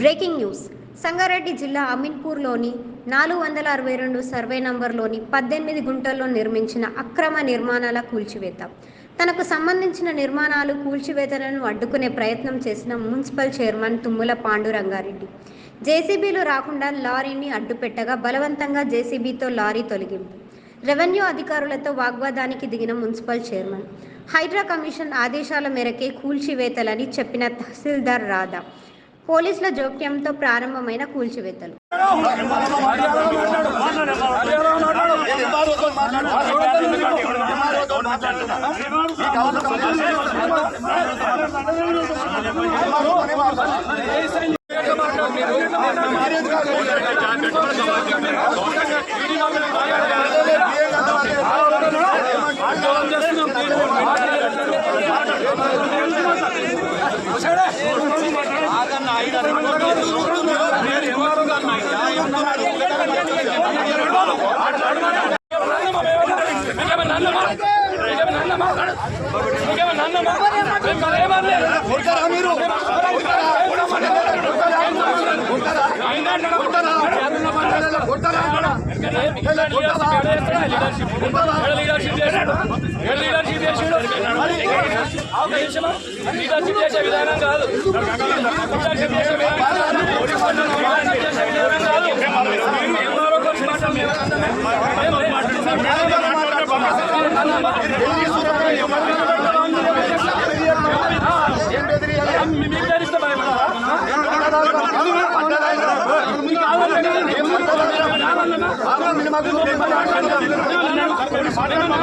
Breaking news. Sangareddy జిల్లా అమీన్పూర్లోని నాలుగు వందల అరవై రెండు సర్వే నంబర్లోని పద్దెనిమిది గుంటల్లో నిర్మించిన అక్రమ నిర్మాణాల కూల్చివేత. తనకు సంబంధించిన నిర్మాణాలు కూల్చివేతలను అడ్డుకునే ప్రయత్నం చేసిన మున్సిపల్ చైర్మన్ తుమ్ముల పాండురంగారెడ్డి. జేసీబీలు రాకుండా లారీని అడ్డుపెట్టగా బలవంతంగా జేసీబీతో లారీ తొలగింపు. రెవెన్యూ అధికారులతో వాగ్వాదానికి దిగిన మున్సిపల్ చైర్మన్. హైడ్రా కమిషన్ ఆదేశాల మేరకే కూల్చివేతలని చెప్పిన తహసీల్దార్ రాధా. పోలీసుల జోక్యంతో ప్రారంభమైన కూల్చివేతలు. లీడర్షిప్ చేసే విధానం కాదు లీడర్షిప్ చేసే విధానం కాదు లీడర్షిప్ చేసే విధానం కాదు ఎవరో ఒకరు మాట్లాడమే.